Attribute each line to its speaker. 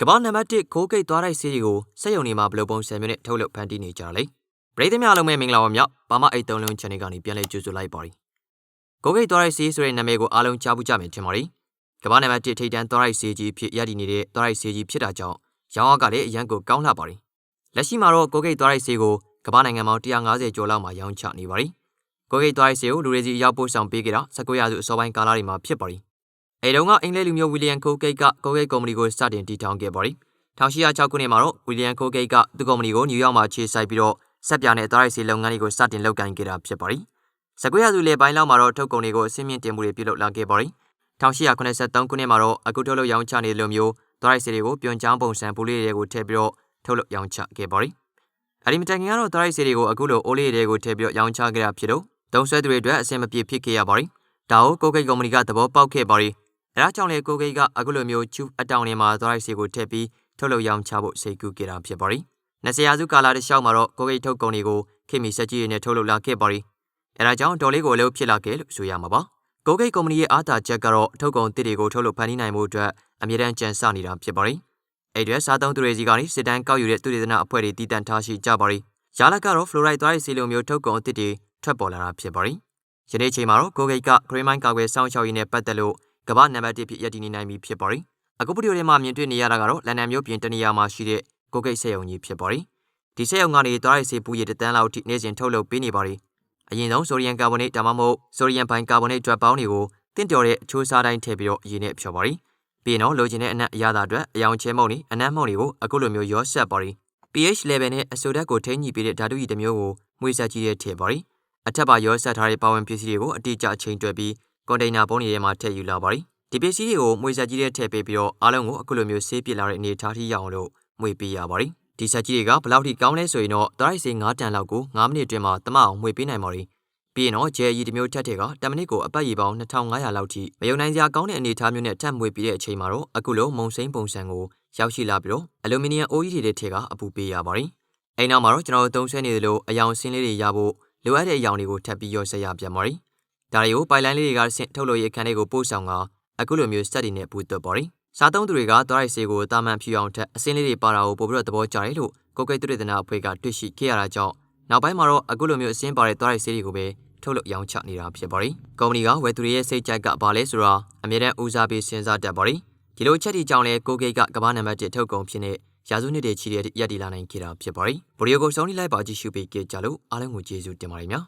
Speaker 1: ကမ္ဘာနံပါတ်1ခိုးကိတ်သွားတိုက်ဆေးတွေကိုစက်ရုံတွေမှာဘယ်လိုပုံစံမျိုးနဲ့ထုတ်လုပ်ဖန်တီးနေကြတာလဲပရိသတ်များလုံးမဲ့မင်္ဂလာပါမြောက်ဘာမအိတ်သုံးလုံး channel ကနေပြန်လည်ကြိုဆိုလိုက်ပါရီခိုးကိတ်သွားတိုက်ဆေးဆိုတဲ့နာမည်ကိုအားလုံးကြားဘူးကြမယ်ထင်ပါရီကမ္ဘာနံပါတ်1ထိပ်တန်းသွားတိုက်ဆေးကြီးဖြစ်ရည်တည်နေတဲ့သွားတိုက်ဆေးကြီးဖြစ်တာကြောင့်ရောင်းအားကလည်းအရန်ကိုကောင်းလှပါရီလက်ရှိမှာတော့ကိုကိတ်သွားတိုက်ဆေးကိုကမ္ဘာနိုင်ငံပေါင်း150ကျော်လောက်မှာရောင်းချနေပါရီကိုကိတ်သွားတိုက်ဆေးကိုလူတွေစီရောက်ပို့ဆောင်ပေးကြတာ19ရာစုအစောပိုင်းကာလတွေမှာဖြစ်ပါရီ အဲတုန်းကအင်္ဂလိပ်လူမျိုးဝီလီယံခိုးကိတ်ကကိုကိတ်ကုမ္ပဏီကိုစတင်တည်ထောင်ခဲ့ပါရီ1806ခုနှစ်မှာတော့ဝီလီယံခိုးဂိတ်ကသူ့ကုမ္ပဏီကိုနယူးယောက်မှာခြေစိုက်ပြီးတော့စက်ပြနဲ့သွားရိုက်စီလုပ်ငန်းတွေကိုစတင်လုပ်ကိုင်ခဲ့တာဖြစ်ပါတယ်။စကွေးရစုလေပိုင်းလောက်မှာတော့ထုတ်ကုန်တွေကိုအစင်းမြင့်တင်မှုတွေပြုလုပ်လာခဲ့ပါတယ်။1883ခုနှစ်မှာတော့အခုထုတ်လုပ်ရောင်းချနေလိုမျိုးသွားရိုက်စီတွေကိုပြွန်ချောင်းပုံစံပူလေးတွေကိုထည့်ပြီးတော့ထုတ်လုပ်ရောင်းချခဲ့ပါတယ်။အဲဒီမတိုင်ခင်ကတော့သွားရိုက်စီတွေကိုအခုလိုအိုးလေးတွေကိုထည့်ပြီးတော့ရောင်းချခဲ့တာဖြစ်တော့သုံးဆွဲသူတွေအတွက်အဆင်မပြေဖြစ်ခဲ့ရပါတယ်။ဒါကိုကိုကိတ်ကုမ္ပဏီကသဘောပေါက်ခဲ့ပါတယ်။ အဲဒါကြောင့်လေကိုကိတ်ကအခုလိုမျိုးချူအတောင်တွေမှာသွားရိုက်စီကိုထည့်ပြီးထုတ်လုပ်ရောင်းချဖို့စိတ်ကူးခဲ့တာဖြစ်ပါရီ။20ရာစုကာလတစ်လျှောက်မှာတော့ကိုကိတ်ထုတ်ကုန်တွေကိုခေမီစက်ကြီးတွေနဲ့ထုတ်လုပ်လာခဲ့ပါရီ။အဲဒါကြောင့်ဒေါ်လေးကိုအလုပ်ဖြစ်လာခဲ့လို့ဆိုရမှာပါ။ကိုကိတ်ကုမ္ပဏီရဲ့အားသာချက်ကတော့ထုတ်ကုန်တစ်တွေကိုထုတ်လုပ်ဖန်တီးနိုင်မှုအတွက်အမြဲတမ်းကြံစနေတာဖြစ်ပါရီ။အဲ့ဒီစားသုံးသူတွေစီကနေစစ်တမ်းကောက်ယူတဲ့သူတွေသနာအဖွဲ့တွေတည်တံ့ထားရှိကြပါရီ။ရလကတော့ fluoride သွားတဲ့စီလိုမျိုးထုတ်ကုန်အသစ်တွေထွက်ပေါ်လာတာဖြစ်ပါရီ။ယနေ့ချိန်မှာတော့ကိုကိတ်က Cremine ကာကွယ်စောင့်ရှောက်ရေးနဲ့ပတ်သက်လို့ ကမ္ဘာနံပါတ်1ဖြစ်ရည်တည်နေနိုင်ပြီဖြစ်ပါရီ။အခုဗီဒီယိုထဲမှာမြင်တွေ့နေရတာကတော့လန်ဒန်မြို့ပြင်တနေရာမှာရှိတဲ့ကိုကိတ်ဆေးရုံကြီးဖြစ်ပါတယ်။ဒီဆေးရုံကနေသွားရိုက်ဆေးပူရည်တန်းလောက်ထိနေ့စဉ်ထုတ်လုပ်ပေးနေပါတယ်။အရင်ဆုံးဆိုဒီယမ်ကာဗွန်နိတ်ဒါမှမဟုတ်ဆိုဒီယမ်ဘိုင်ကာဗွန်နိတ်ဓာတ်ပေါင်းတွေကိုတင့်တော်တဲ့အချိုးစားတိုင်းထည့်ပြီးတော့အရင်နဲ့ဖြော်ပါတယ်။ပြီးရင်တော့လိုချင်တဲ့အနက်အရသာအတွက်အယောင်ချဲမုံတွေအနက်မုံတွေကိုအခုလိုမျိုးရောဆက်ပါတယ်။ pH level နဲ့အဆိုဓာတ်ကိုထိန်းညှိပေးတဲ့ဓာတုရည်တစ်မျိုးကိုမှွေဆက်ကြီးတဲ့ထည့်ပါတယ်။အထက်ပါရောဆက်ထားတဲ့ပါဝင်ပစ္စည်းတွေကိုအတိအကျအချိန်တွက်ပြီး ကွန်တိန်နာပုံးတွေထဲမှာထည့်ယူလာပါတယ်ဒီပစ္စည်းတွေကိုမွေဆက်ကြီးတဲ့ထည့်ပေးပြီးတော့အားလုံးကိုအခုလိုမျိုးဆေးပြလာတဲ့အနေအထားထိရအောင်လို့မွေပေးရပါတယ်ဒီဆက်ကြီးတွေကဘယ်လောက်ထိကောင်းလဲဆိုရင်တော့တရိုက်ဆေး9တန်လောက်ကို9မိနစ်အတွင်းမှာတမအောင်မွေပေးနိုင်ပါတယ်ပြီးရင်တော့ဂျယ်ရီတစ်မျိုးထက်တဲ့က10မိနစ်ကိုအပတ်ရေပေါင်း2500လောက်ထိမယုံနိုင်စရာကောင်းတဲ့အနေအထားမျိုးနဲ့ထပ်မွေပြီးတဲ့အချိန်မှာတော့အခုလိုမုံစိမ့်ပုံစံကိုရောက်ရှိလာပြီးတော့အလူမီနီယံအိုးကြီးတွေထည့်ကအပူပေးရပါတယ်အဲ့နောက်မှာတော့ကျွန်တော်တို့သုံးဆွဲနေသလိုအယောင်ဆင်းလေးတွေရဖို့လိုအပ်တဲ့အယောင်တွေကိုထပ်ပြီးရောဆက်ရပြန်ပါတယ် ဒါတွေကိုပိုင်လိုင်းလေးတွေကဆင့်ထုတ်လို့ရခန်းလေးကိုပို့ဆောင်ကအခုလိုမျိုးစက်တွေနဲ့ပူသွတ်ပါရီစားသုံးသူတွေကသွားရိုက်ဆေးကိုတာမန်ဖြူအောင်ထက်အစင်းလေးတွေပါတာကိုပို့ပြီးတော့သဘောကျတယ်လို့ကိုကိတ်တုရတနာအဖွဲ့ကတွေ့ရှိခဲ့ရတာကြောင့်နောက်ပိုင်းမှာတော့အခုလိုမျိုးအစင်းပါတဲ့သွားရိုက်ဆေးတွေကိုပဲထုတ်လုပ်ရောင်းချနေတာဖြစ်ပါရီကုမ္ပဏီကဝယ်သူတွေရဲ့စိတ်ကြိုက်ကဘာလဲဆိုတာအမြဲတမ်းဦးစားပေးစဉ်းစားတတ်ပါရီဒီလိုချက်တီကြောင့်လဲကိုကိတ်ကကမ္ဘာနံပါတ်1ထုတ်ကုန်ဖြစ်နေရာစုနှစ်တွေချီတဲ့ရက်တီလာနိုင်ခဲ့တာဖြစ်ပါရီဗီဒီယိုကိုဆုံးလိုက်ပါကြည့်ရှုပေးကြလို့အားလုံးကိုကျေးဇူးတင်ပါတယ်များ